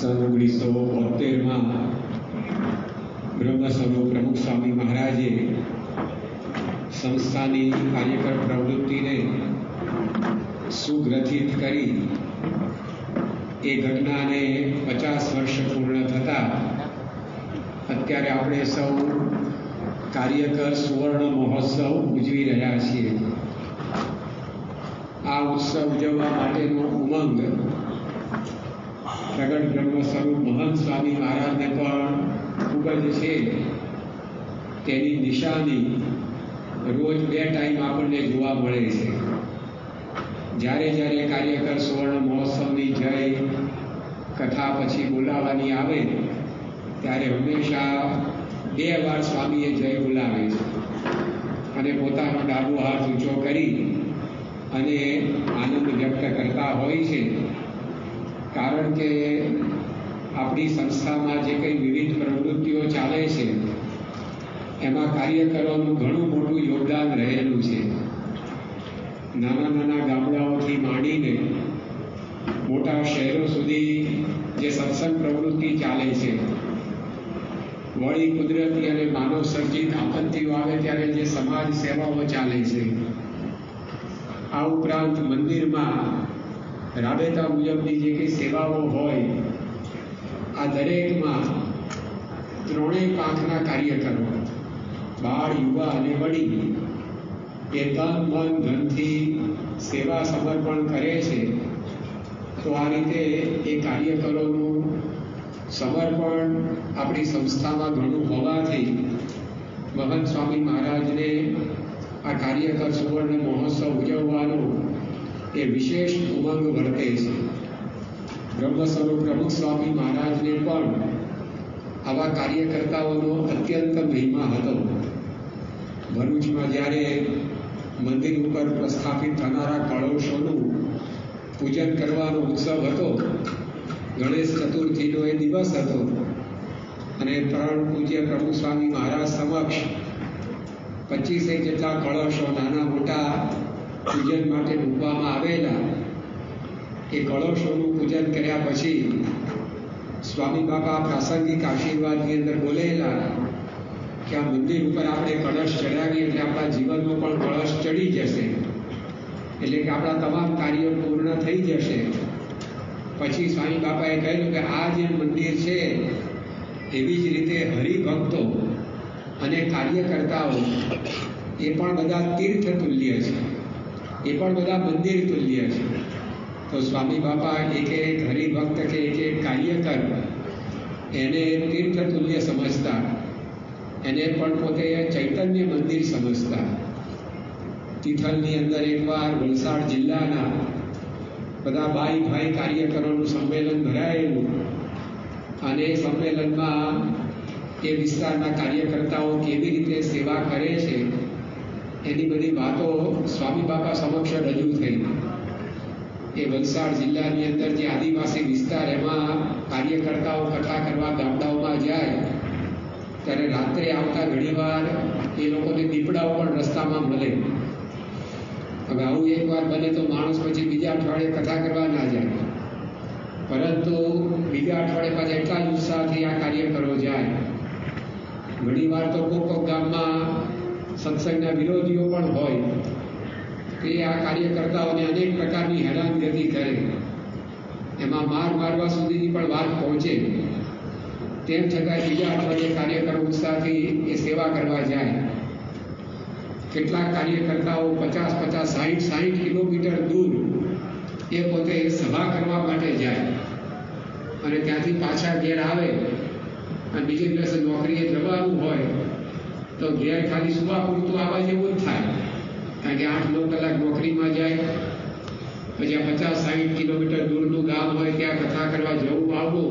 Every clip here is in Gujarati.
સન ઓગણીસો બોતેરમાં બ્રહ્મ પ્રમુખ સ્વામી મહારાજે સંસ્થાની કાર્યકર પ્રવૃત્તિને સુગ્રથિત કરી એ ઘટનાને પચાસ વર્ષ પૂર્ણ થતા અત્યારે આપણે સૌ કાર્યકર સુવર્ણ મહોત્સવ ઉજવી રહ્યા છીએ. આ ઉત્સવ ઉજવવા માટેનો ઉમંગ પ્રગટ બ્રહ્મ સ્વરૂપ મહંત સ્વામી મહારાજને પણ ખૂબ જ છે તેની નિશાની રોજ બે ટાઈમ આપણને જોવા મળે છે. જ્યારે જ્યારે કાર્યકર સુવર્ણ મહોત્સવની જય, કથા પછી બોલાવવાની આવે, ત્યારે હંમેશા બે વાર સ્વામીએ જય બોલાવે છે. અને પોતાનો ડાબો હાથ ઊંચો કરી અને આનંદ વ્યક્ત કરતા હોય છે. કારણ કે આપણી સંસ્થામાં જે કંઈ વિવિધ પ્રવૃત્તિઓ ચાલે છે, એમાં કાર્યકરોનું ઘણું મોટું યોગદાન રહેલું છે. નાના નાના ગામડાઓથી માંડીને મોટા શહેરો સુધી જે સત્સંગ પ્રવૃત્તિ ચાલે છે, વળી કુદરતી અને માનવ સર્જિત આપત્તિઓ આવે ત્યારે જે સમાજ સેવાઓ ચાલે છે, આ ઉપરાંત મંદિરમાં રાબેતા મુજબની જે કંઈ સેવાઓ હોય, આ દરેકમાં ત્રણેય પાંખના કાર્યકરો, બાળ, યુવા અને વડીલ, એ તન, મન, ધનથી સેવા સમર્પણ કરે છે, તો આ રીતે એ કાર્યકરોનું સમર્પણ આપણી સંસ્થામાં ઘણું હોવાથી મહંત સ્વામી મહારાજને આ કાર્યકર સુવર્ણ મહોત્સવ ઉજવવાનો એ વિશેષ ઉમંગ વર્તે છે. બ્રહ્મસ્વરૂપ પ્રમુખ સ્વામી મહારાજને પણ આવા કાર્યકર્તાઓનો અત્યંત મહિમા હતો. ભરૂચમાં જ્યારે મંદિર ઉપર પ્રસ્થાપિત થનારા કળોશોનું પૂજન કરવાનો ઉત્સવ હતો, ગણેશ ચતુર્થીનો એ દિવસ હતો અને ત્રણ પૂજ્ય પ્રમુખ સ્વામી મહારાજ સમક્ષ પચીસે જેટલા કળશો નાના મોટા પૂજન માટે મૂકવામાં આવેલા એ કળશોનું પૂજન કર્યા પછી સ્વામી બાપા પ્રાસંગિક આશીર્વાદની અંદર બોલેલા કે આ મંદિર ઉપર આપણે કળશ ચડાવીએ એટલે આપણા જીવનમાં પણ કળશ ચડી જશે. એટલે કે આપણા તમામ કાર્યો પૂર્ણ થઈ જશે. પછી સ્વામી બાપાએ કહ્યું કે આ જે મંદિર છે, એવી જ રીતે હરિભક્તો અને કાર્યકર્તાઓ એ પણ બધા તીર્થ તુલ્ય છે. એ પણ બધા મંદિર તુલ્ય છે. તો સ્વામી બાપા એક એક હરિભક્ત કે એક એક કાર્યકર એને તીર્થ તુલ્ય સમજતા, એને પણ પોતે ચૈતન્ય મંદિર સમજતા. તિથલની અંદર એકવાર વલસાડ જિલ્લાના બધા ભાઈ ભાઈ કાર્યકરોનું સંમેલન ભરાયેલું. અને સંમેલનમાં એ વિસ્તારના કાર્યકર્તાઓ કેવી રીતે સેવા કરે છે એની બધી વાતો સ્વામી બાપા સમક્ષ રજૂ થઈ. એ વલસાડ જિલ્લાની અંદર જે આદિવાસી વિસ્તાર એમાં કાર્યકર્તાઓ કથા કરવા ગામડાઓમાં જાય, ત્યારે રાત્રે આવતા ઘણીવાર એ લોકોને દીપડાઓ પણ રસ્તામાં મળે. હવે આવું એકવાર બને તો માણસ પછી બીજા અઠવાડિયે કથા કરવા ના જાય. પરંતુ બીજા અઠવાડિયે પાછા એટલા જ ઉત્સાહથી આ કાર્ય કરવો જાય ઘણીવાર તો કોક કોક ગામમાં સત્સંગના વિરોધીઓ પણ હોય તે આ કાર્યકર્તાઓને અનેક પ્રકારની હેરાનગતિ કરે. એમાં માર મારવા સુધીની પણ વાત પહોંચે. તેમ છતાં બીજા અઠવાડિયે કાર્યકરો ઉત્સાહથી એ સેવા કરવા જાય. કેટલાક કાર્યકર્તાઓ પચાસ પચાસ સાહીઠ સાહીઠ કિલોમીટર દૂર એ પોતે સભા કરવા માટે જાય અને ત્યાંથી પાછા ઘેર આવે અને બીજે દિવસે નોકરીએ જવાનું હોય તો ઘેર ખાલી સુવા પૂરતું આવવા જેવું જ થાય કારણ કે આઠ નવ કલાક નોકરીમાં જાય, પછી આ પચાસ સાહીઠ કિલોમીટર દૂરનું ગામ હોય, ત્યાં કથા કરવા જવું આવવું,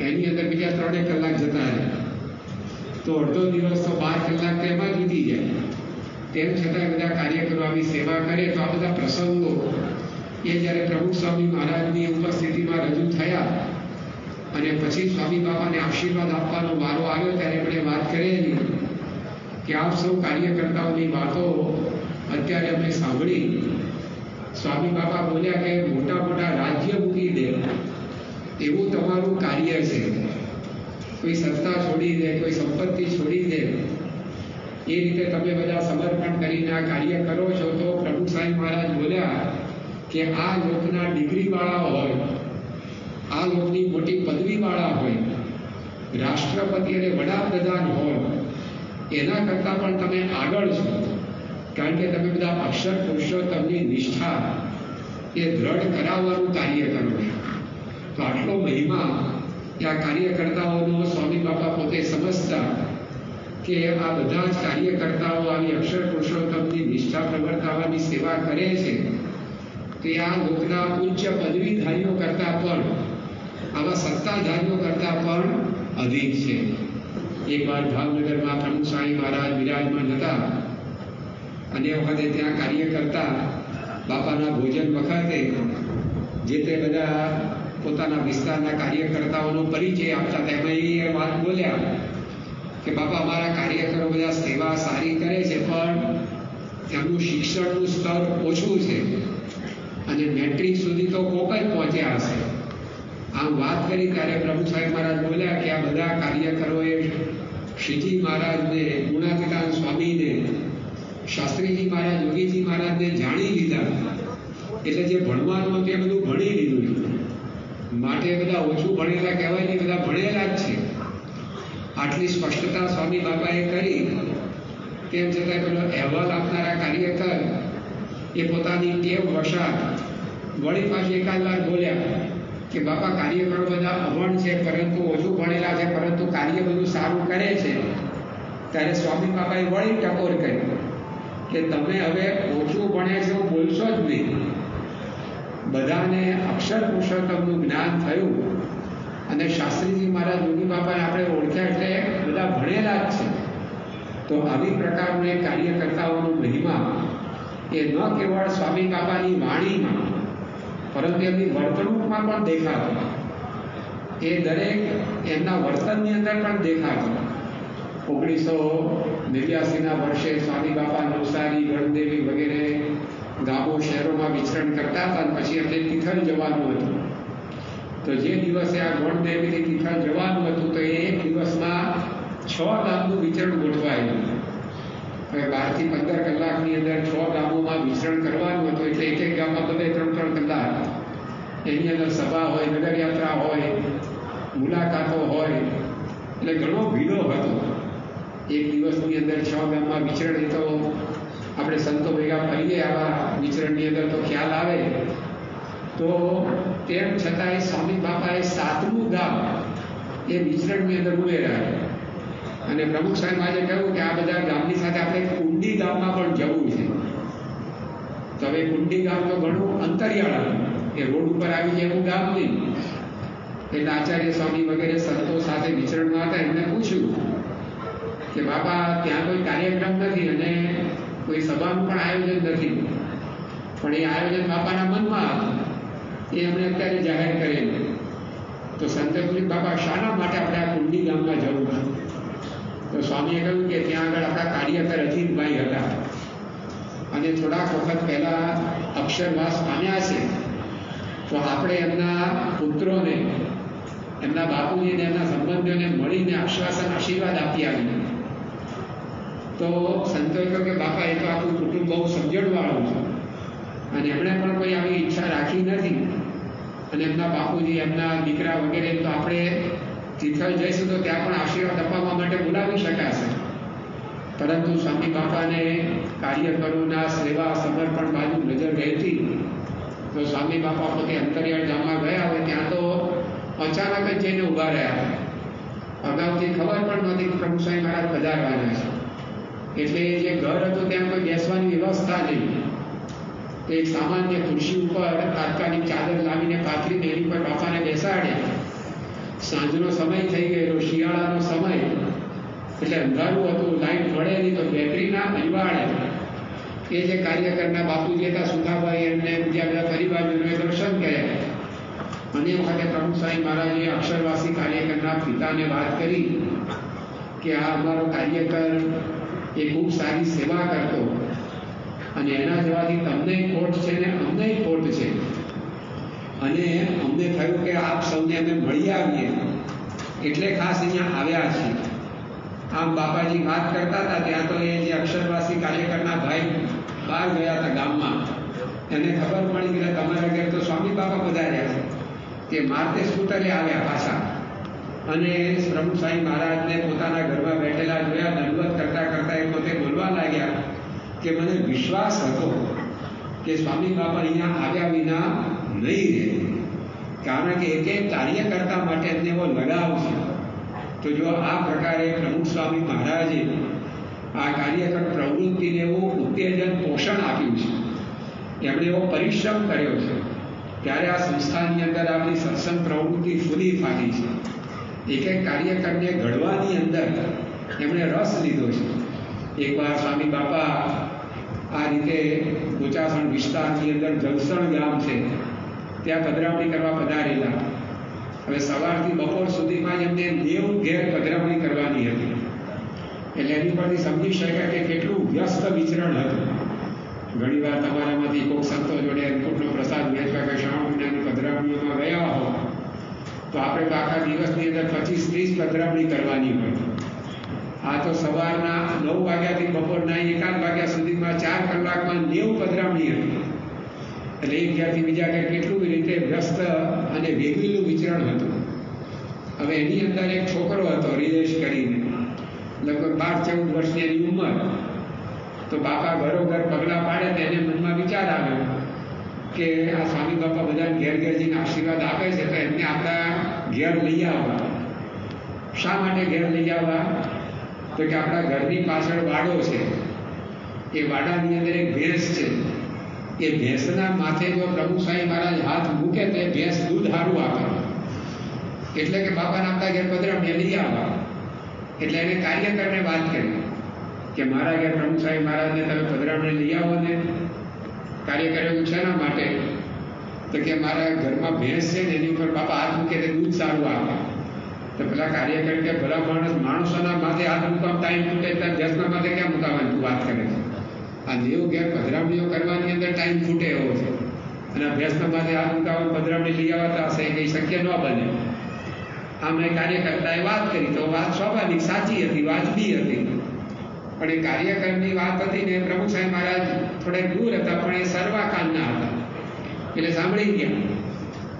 એની અંદર બીજા ત્રણેક કલાક જતા રહે. તો અડધો દિવસ તો બાર કલાક તેમાં વીતી જાય. તેમ છતાં બધા કાર્યકરો આવી સેવા કરે તો આ બધા પ્રસંગો, એ જ્યારે પ્રભુ સ્વામી મહારાજની ઉપસ્થિતિમાં રજૂ થયા, અને પછી સ્વામી બાપાને આશીર્વાદ આપવાનો વારો આવ્યો ત્યારે એમણે વાત કરેલી કે આપ સૌ કાર્યકર્તાઓની વાતો અત્યારે અમે સાંભળી. સ્વામી બાપા બોલ્યા કે મોટા મોટા રાજ્ય મૂકી દે. એવું તમારું કાર્ય છે. કોઈ સત્તા છોડી દે, કોઈ સંપત્તિ છોડી દે. એ રીતે તમે બધા સમર્પણ કરીને આ કાર્ય કરો છો તો પ્રભુ સાહેબ મહારાજ બોલ્યા કે આ લોકના ડિગ્રીવાળા હોય, આ લોકની મોટી પદવીવાળા હોય, રાષ્ટ્રપતિ અને વડાપ્રધાન હોય એના કરતાં પણ તમે આગળ છો. કારણ કે તમે બધા અક્ષર પુરુષોત્તમની નિષ્ઠા એ દ્રઢ કરાવવાનું કાર્ય કરો તો આટલો મહિમા આ કાર્યકર્તાઓનો સ્વામી બાપા પોતે સમજતા કે આ બધા જ કાર્યકર્તાઓ આવી અક્ષર પુરુષોત્તમની નિષ્ઠા પ્રવર્તાવાની સેવા કરે છે, તે આ લોકના ઉચ્ચ પદવીધારીઓ કરતાં પણ, આવા સત્તાધારીઓ કરતાં પણ અધિક છે. એકવાર ભાવનગરમાં પ્રમુખ સ્વામી મહારાજ વિરાજમાન હતા. અને વખતે ત્યાં કાર્ય કરતા બાપાના ભોજન વખતે જે તે બધા પોતાના વિસ્તારના કાર્યકર્તાઓનો પરિચય આપતા તેમાં એ વાત બોલ્યા કે, બાપા, અમારા કાર્યકરો બધા સેવા સારી કરે છે, પણ તેમનું શિક્ષણનું સ્તર ઓછું છે અને મેટ્રિક સુધી તો કોક જ પહોંચ્યા હશે. આમ વાત કરી ત્યારે પ્રભુ સાહેબ મહારાજ બોલ્યા કે, આ બધા કાર્યકરોએ શ્રીજી મહારાજને, ગુણાતીતાન સ્વામીને, શાસ્ત્રીજી મહારાજ યોગીજી મહારાજને જાણી લીધા. એટલે જે ભણવાનું હતું બધું ભણી લીધું. માટે બધા ઓછું ભણેલા કહેવાય નહીં બધા ભણેલા જ છે. આટલી સ્પષ્ટતા સ્વામી બાપાએ કરી. તેમ છતાં પેલો અહેવાલ આપનારા કાર્યકર એ પોતાની ટેવ વસાત વળી પાછી એકાદ વાર બોલ્યા કે બાપા કાર્યકરો બધા અભણ છે, પરંતુ ઓછું ભણેલા છે, પરંતુ કાર્ય બધું સારું કરે છે. ત્યારે સ્વામી બાપાએ વળી ટકોર કરી કે તમે હવે ઓછું ભણે છો, બોલશો જ નહીં. બધાને અક્ષર પુરુષોત્તમનું જ્ઞાન થયું. અને શાસ્ત્રીજી મહારાજ યોગી બાપાને આપણે ઓળખ્યા એટલે બધા ભણેલા જ છે. તો આવી પ્રકારનું કાર્યકર્તાઓનું મહિમા એ ન કેવળ સ્વામી બાપાની વાણીમાં પરંતુ એમની વર્તણૂકમાં પણ દેખાતો એ દરેક એમના વર્તનની અંદર પણ દેખાતો ઓગણીસો નેવ્યાસીના વર્ષે સ્વામી બાપા નવસારી ગણદેવી વગેરે ગામો શહેરોમાં વિચરણ કરતા હતા પછી એમને તિથલ જવાનું હતું. તો જે દિવસે આ ગણદેવીથી તિથલ જવાનું હતું, તો એ એક દિવસમાં છ ગામનું વિચરણ ગોઠવાયેલું. બારથી પંદર કલાકની અંદર છ ગામોમાં મિશ્રણ કરવાનું હતું એટલે એક એક ગામમાં બધે ત્રણ ત્રણ કલાક. એની અંદર સભા હોય, નગરયાત્રા હોય, મુલાકાતો હોય. એટલે ઘણો ભીડો હતો. એક દિવસની અંદર છ ગામમાં વિચરણ એ તો આપણે સંતો ભેગા ફરીએ આવા વિચરણની અંદર તો ખ્યાલ આવે. તો તેમ છતાંય સ્વામી બાપાએ સાતમું ગામ એ વિચરણની અંદર ઉમેરાય. અને પ્રમુખ સાહેબ આજે કહ્યું કે આ બધા ગામની સાથે આપણે કુંડી ગામમાં પણ જવું છે. તો હવે કુંડી ગામ તો ઘણું અંતરિયાળ એ રોડ ઉપર આવી જાય એવું ગામ નહીં. એટલે આચાર્ય સ્વામી વગેરે સંતો સાથે વિચરણમાં હતા, એમને પૂછ્યું કે બાપા, ત્યાં કોઈ કાર્યક્રમ નથી અને કોઈ સભાનું પણ આયોજન નથી. પણ એ આયોજન બાપાના મનમાં એ એમણે અત્યારે જાહેર કરેલું તો સંતે પૂછ્યું બાપા, શાના માટે આપણે આ કુંડી ગામમાં જવું સ્વામીએ કહ્યું કે ત્યાં આગળ આપણા કાર્યકર અજીતભાઈ હતા. અને થોડાક વખત પહેલાં અક્ષરવાસ પામ્યા છે. તો આપણે એમના પુત્રોને, એમના બાપુજીને એમના સંબંધીઓને મળીને આશ્વાસન, આશીર્વાદ આપી આવીને. તો સંતોએ કહ્યું કે બાપા, એ તો આપણું કુટુંબ બહુ સમજણવાળું છે. અને એમણે પણ કોઈ આવી ઈચ્છા રાખી નથી. અને એમના બાપુજી, એમના દીકરા વગેરે, તો આપણે તિથલ જઈશું તો ત્યાં પણ આશીર્વાદ અપાવવા માટે બોલાવી શકાશે પરંતુ સ્વામી બાપાને કાર્યકરોના સેવા સમર્પણ બાજુ નજર રહેતી તો સ્વામી બાપા પોતે અંતરિયાળ ગામમાં ગયા હોય ત્યાં તો અચાનક જ જઈને ઊભા રહ્યા અગાઉથી ખબર પણ નહોતી કે પ્રભુ સ્વામી મહારાજ પધારવાના છે. એટલે જે ઘર હતું ત્યાં કોઈ બેસવાની વ્યવસ્થા નહીં. એક સામાન્ય ખુરશી ઉપર તાત્કાલિક ચાદર લાવીને પાથરી એની પર બાપાને બેસાડ્યા. સાંજનો સમય થઈ ગયેલો, શિયાળાનો સમય. એટલે અંધારું હતું તો બેટરીના એ જે કાર્યકરના બાપુજી હતા, સુધાભાઈ એમને બીજા બધા પરિવારજનોએ દર્શન કર્યા. અને વખતે પ્રમુખ સ્વામી મહારાજે અક્ષરવાસી કાર્યકરના પિતાને વાત કરી કે આ અમારો કાર્યકર એ ખૂબ સારી સેવા કરતો અને એના જવાથી તમને ખોટ છે ને અમને ખોટ છે. અને અમને થયું કે આપ સૌને અમે મળી આવીએ. એટલે ખાસ અહીંયા આવ્યા છીએ. આમ બાપાજી વાત કરતા હતા, ત્યાં તો એ જે અક્ષરવાસી કાર્યકરના ભાઈ બહાર ગયા હતા ગામમાં. એને ખબર પડી કે તમારા ઘેર તો સ્વામી બાપા પધાર્યા છે. તે મારતે સ્કૂટરે આવ્યા પાછા. અને શ્રમ સાંઈ મહારાજને પોતાના ઘરમાં બેઠેલા જોયા, દંડવત કરતા કરતા એ પોતે બોલવા લાગ્યા કે મને વિશ્વાસ હતો કે સ્વામી બાપા અહીંયા આવ્યા વિના નહીં રહે. કારણ કે એક એક કાર્યકર્તા માટે એમને એવો લગાવ છે. તો જો આ પ્રકારે પ્રમુખ સ્વામી મહારાજે આ કાર્યકર પ્રવૃત્તિને એવું ઉત્તેજન પોષણ આપ્યું છે એમણે એવો પરિશ્રમ કર્યો છે, ત્યારે આ સંસ્થાની અંદર આપણી સત્સંગ પ્રવૃત્તિ ફૂલી ફાટી છે. એક એક કાર્યકરને ઘડવાની અંદર એમણે રસ લીધો છે. એકવાર સ્વામી બાપા આ રીતે ગોચાસણ વિસ્તારની અંદર જલસણ ગામ છે, ત્યાં પધરાવણી કરવા પધારેલા. હવે સવારથી બપોર સુધીમાં એમને નેવું ઘેર પધરામણી કરવાની હતી. એટલે એની પરથી સમજી શકાય કે કેટલું વ્યસ્ત વિચરણ હતું. ઘણીવાર તમારામાંથી કોઈક સંતો જોડે અન્નકૂટનો પ્રસાદ વેચવા કે શ્રાવણ મહિનાની પધરામણીઓમાં ગયા હો તો આપણે આખા દિવસની અંદર પચીસ ત્રીસ પધરામણી કરવાની હોય. આ તો સવારના નવ વાગ્યાથી બપોરના એકાદ વાગ્યા સુધીમાં ચાર કલાકમાં નેવું પધરામણી હતી. એટલે એક જ્યાંથી બીજા કેટલું રીતે વ્યસ્ત અને વેગીલું વિચરણ હતું. હવે એની અંદર એક છોકરો હતો રિદેશ કરીને. લગભગ બાર, ચૌદ વર્ષની એની ઉંમર. તો બાપા ઘરોઘર પગલાં પાડે તો એને મનમાં વિચાર આવ્યો કે આ સ્વામી બાપા બધા ઘેર ઘેર જઈને આશીર્વાદ આપે છે તો એમને આપણા ઘેર લઈ આવવા. શા માટે ઘેર લઈ આવવા? તો કે આપણા ઘરની પાછળ વાડો છે. એ વાડાની અંદર એક ભેંસ છે. એ ભેંસના માથે જો પ્રભુ સાંઈ મહારાજ હાથ મૂકે તો એ ભેંસ દૂધ સારું આપે. એટલે કે બાપા નામતા ઘેર પધરામને લઈ આવવા એટલે એને કાર્યકરને વાત કરી કે મારા ઘેર પ્રમુખ સાહેબ મહારાજને તમે પધરામણે લઈ આવો ને. કાર્યકર એવું છે ને માટે? તો કે મારા ઘરમાં ભેંસ છે ને, એની ઉપર બાપા હાથ મૂકે તે દૂધ સારું આવે તો પેલા કાર્યકર કે, ભલા માણસ, માણસોના માથે હાથ મૂકવા ટાઈમ મૂકે ત્યાં ભેંસના માથે ક્યાં મૂકાવાની તું વાત કરે છે. આ દેવ ઘેર પધરામણીઓ કરવાની અંદર ટાઈમ ખૂટે એવો છે. અને ભેંસના માથે હાથ મૂકાવા પધરામણી લઈ આવતા હશે એ કંઈ શક્ય ન બને. આમ એ કાર્યકર્તાએ વાત કરી તો વાત સ્વાભાવિક, સાચી હતી, વાજબી હતી. પણ એ કાર્યકરની વાત હતી ને પ્રમુખ સાહેબ મહારાજ થોડે દૂર હતા, પણ એ સર્વાકાનના હતા. એટલે સાંભળી ગયા.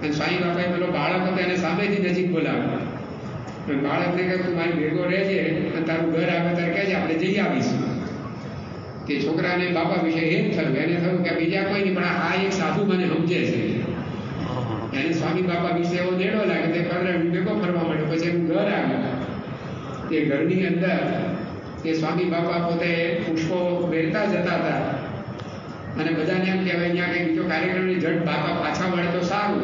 અને સ્વામી બાપાએ પેલો બાળક હતો એને સામેથી નજીક બોલાવ્યો. અને બાળકને કહે, તું મારી ભેગો રહેજે અને તારું ઘર આવે ત્યારે કહેજે, આપણે જઈ આવીશું. તે છોકરાને બાપા વિશે એ જ થયું, એને થયું કે બીજા કોઈ નહીં, પણ આ એક સાધુ મને સમજે છે. એને સ્વામી બાપા વિશે એવો નેડો લાગે તે ફરવા ભેગો ફરવા માંડ્યો. પછી એનું ઘર આવ્યું તે ઘરની અંદર તે સ્વામી બાપા પોતે પુષ્પો વેરતા જતા હતા. અને બધાને એમ કહેવાય, અહીંયા કંઈ બીજો કાર્યક્રમની જડ બાપા પાછા વળે તો સારું.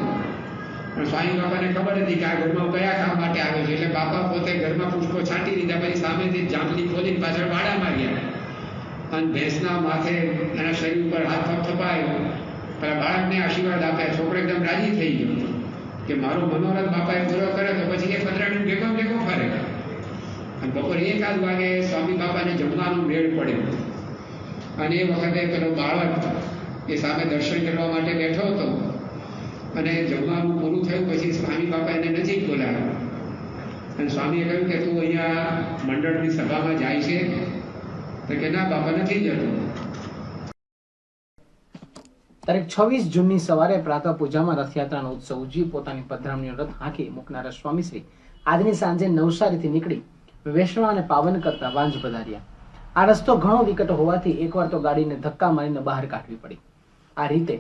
પણ સ્વામી બાપાને ખબર હતી કે આ ઘરમાં કયા કામ માટે આવે છે. એટલે બાપા પોતે ઘરમાં પુષ્પો છાંટી દીધા, પછી સામેથી જાંબલી ખોલીને પાછળ વાડા માર્યા. અને ભેંસના માથે એના શરીર ઉપર હાથ થપાયો. પેલા બાળકને આશીર્વાદ આપ્યા છોકરો એકદમ રાજી થઈ ગયો. કે મારો મનોરથ બાપાએ પૂરો કર્યો તો પછી એ પધરાણી ભેગો ભેગો ફરે. અને બપોરે એકાદ વાગે સ્વામી બાપાને જમવાનું મેળ પડ્યો. અને એ વખતે પેલો બાળક એ સામે દર્શન કરવા માટે બેઠો હતો. અને જમવાનું પૂરું થયું પછી સ્વામી બાપા એને નજીક બોલાવ્યો. અને સ્વામીએ કહ્યું કે તું અહીંયા મંડળની સભામાં જાય છે. તો કે ના, બાપા નથી જતો. તારીખ છવ્વીસ જૂનની સવારે પ્રાતઃ પૂજામાં રથયાત્રાનો ઉત્સવ ઉજવી પોતાની પધરામણીનો રથ હાંકી મૂકનારા સ્વામીશ્રી આજની સાંજે નવસારીથી નીકળી વૈષ્ણવાને પાવન કરતા વાંજ પધાર્યા. આ રસ્તો ઘણો વિકટ હોવાથી એકવાર તો ગાડીને ધક્કા મારીને બહાર કાઢવી પડી. આ રીતે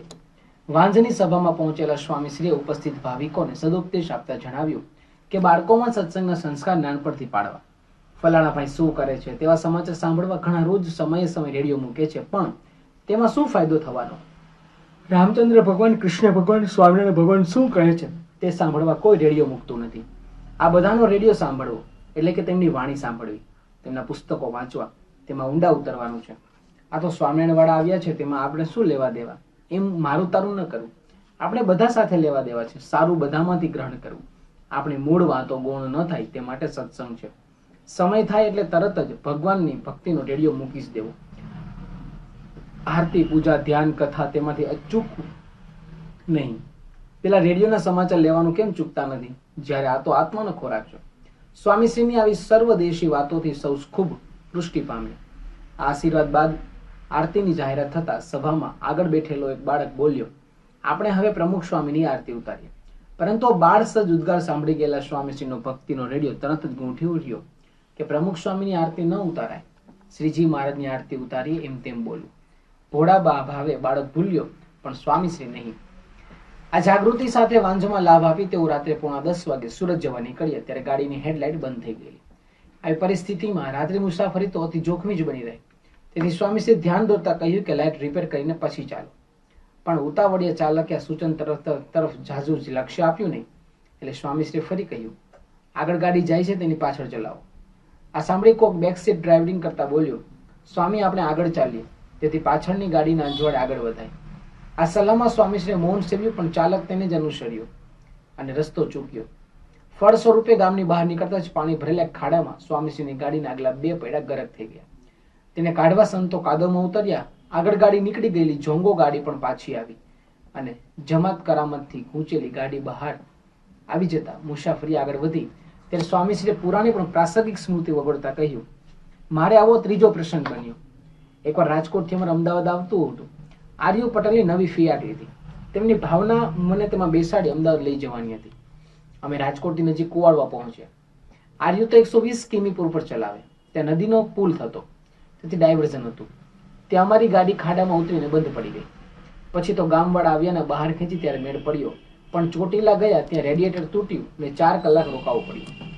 વાંજની સભામાં પહોંચેલા સ્વામીશ્રીએ ઉપસ્થિત ભાવિકોને સદુપદેશ આપતા જણાવ્યું કે બાળકોમાં સત્સંગના સંસ્કાર નાનપણથી પાડવા ફલાણા ભાઈ શું કરે છે તેવા સમાચાર સાંભળવા ઘણા રોજ સમયે સમય રેડિયો મૂકે છે, પણ તેમાં શું ફાયદો થવાનો? રામચંદ્ર ભગવાન, કૃષ્ણ ભગવાન, સ્વામિનારાયણ ભગવાન શું કહે છે તે સાંભળવા કોઈ રેડિયો મૂકતું નથી. આ બધાનો રેડિયો સાંભળવો એટલે કે તેમની વાણી સાંભળવી. તેમના પુસ્તકો વાંચવા, તેમાં ઊંડા ઉતરવાનું છે. આ તો સ્વામિનારાયણ વાળા આવ્યા છે, તેમાં આપણે શું લેવા દેવા? એમ મારું તારું ન કરવું. આપણે બધા સાથે લેવા દેવા છે, સારું બધામાંથી ગ્રહણ કરવું. આપણી મૂળ વાતો ગૌણ ન થાય તે માટે સત્સંગ છે. સમય થાય એટલે તરત જ ભગવાનની ભક્તિનો રેડિયો મૂકી જ દેવો. આરતી, પૂજા, ધ્યાન, કથા તેમાંથી અચૂક નહીં. પેલા રેડિયોના સમાચાર લેવાનું કેમ ચૂકતા નથી? જ્યારે આ તો આત્માનો ખોરાક છે. સ્વામીશ્રીની આવી સર્વદેશી વાતોથી સૌ ખૂબ પુષ્ટિ પામે આશીર્વાદ બાદ આરતીની જાહેરાત થતા સભામાં આગળ બેઠેલો એક બાળક બોલ્યો, આપણે હવે પ્રમુખ સ્વામીની આરતી ઉતારીએ. પરંતુ બાળ સજ ઉદ્ગાર સાંભળી ગયેલા સ્વામીશ્રીનો ભક્તિનો રેડિયો તરત જ ગૂંઠી ઉઠ્યો કે પ્રમુખ સ્વામીની આરતી ન ઉતારાય. શ્રીજી મહારાજની આરતી ઉતારીએ એમ તેમ બોલ્યું. ભોળા બા ભાવે બાળક ભૂલ્યો, પણ સ્વામીશ્રી નહીં. આ જાગૃતિ સાથે વાંઝોમાં લાભ આપી તેઓ રાત્રે પોણા દસ વાગે સુરત જવા નીકળ્યા, ત્યારે ગાડીની હેડલાઇટ બંધ થઈ ગઈ. આવી પરિસ્થિતિમાં રાત્રિ મુસાફરી તો અતિ જોખમી જ બની રહી. તેથી સ્વામીશ્રી ધ્યાન દોરતા કહ્યું કે લાઇટ રિપેર કરીને પછી ચાલો. પણ ઉતાવળીએ ચાલકે આ સૂચન તરફ તરફ ઝાઝુ લક્ષ્ય આપ્યું નહીં. એટલે સ્વામીશ્રીએ ફરી કહ્યું, આગળ ગાડી જાય છે તેની પાછળ ચલાવો. આ સાંભળી કોક બેક સીટ ડ્રાઇવિંગ કરતા બોલ્યો, સ્વામી, આપણે આગળ ચાલીએ. તેથી પાછળની ગાડીના અંજવાડે આગળ વધાય. આ સલાહમાં સ્વામીશ્રીએ મૌન સેવ્યું પણ ચાલક તેને જ અનુસર્યો અને રસ્તો ચૂક્યો. ફળ સ્વરૂપે ગામની બહાર નીકળતા જ પાણી ભરેલા ખાડામાં સ્વામીશ્રીની ગાડીના આગલા બે પૈડા ગરક થઈ ગયા. તેને કાઢવા સંતો કાદવમાં ઉતર્યા. આગળ ગાડી નીકળી ગયેલી જોંગો ગાડી પણ પાછી આવી અને જમાત કરામતથી ગૂંચેલી ગાડી બહાર આવી જતા મુસાફરી આગળ વધી. ત્યારે સ્વામીશ્રીએ પુરાણી પણ પ્રાસંગિક સ્મૃતિ વગોડતા કહ્યું, મારે આવો ત્રીજો પ્રસંગ બન્યો. એકવાર રાજકોટથી અમારે અમદાવાદ આવતું હતું. આર્યુ પટેલની નવી ફિયાટ લીધી તેમની ભાવના મને તેમાં બેસાડી અમદાવાદ લઈ જવાની હતી. અમે રાજકોટની નજીક કુવાડવા પહોંચ્યા. આર્યુ તો એકસો વીસ કિમી પૂર પર ચલાવે. ત્યાં નદીનો પુલ થતો. તેથી ડાયવર્ઝન હતું. ત્યાં અમારી ગાડી ખાડામાં ઉતરીને બંધ પડી ગઈ. પછી તો ગામવાળા આવ્યા ને બહાર ખેંચી ત્યારે મેળ પડ્યો. પણ ચોટીલા ગયા ત્યાં રેડિયેટર તૂટ્યું ને ચાર કલાક રોકાવું પડ્યું.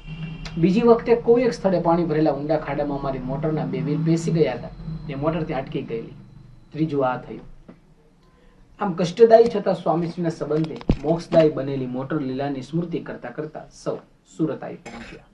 બીજી વખતે કોઈ એક સ્થળે પાણી ભરેલા ઊંડા ખાડામાં અમારી મોટરના બે વ્હીલ બેસી ગયા હતા. ને મોટર ત્યાં અટકી ગયેલી. ત્રીજું આ થયું. આમ કષ્ટદાયી છતાં સ્વામીશ્રીના સંબંધે મોક્ષદાયી બનેલી મોટર લીલાની સ્મૃતિ કરતા કરતા સૌ સુરત આવી પહોંચ્યા.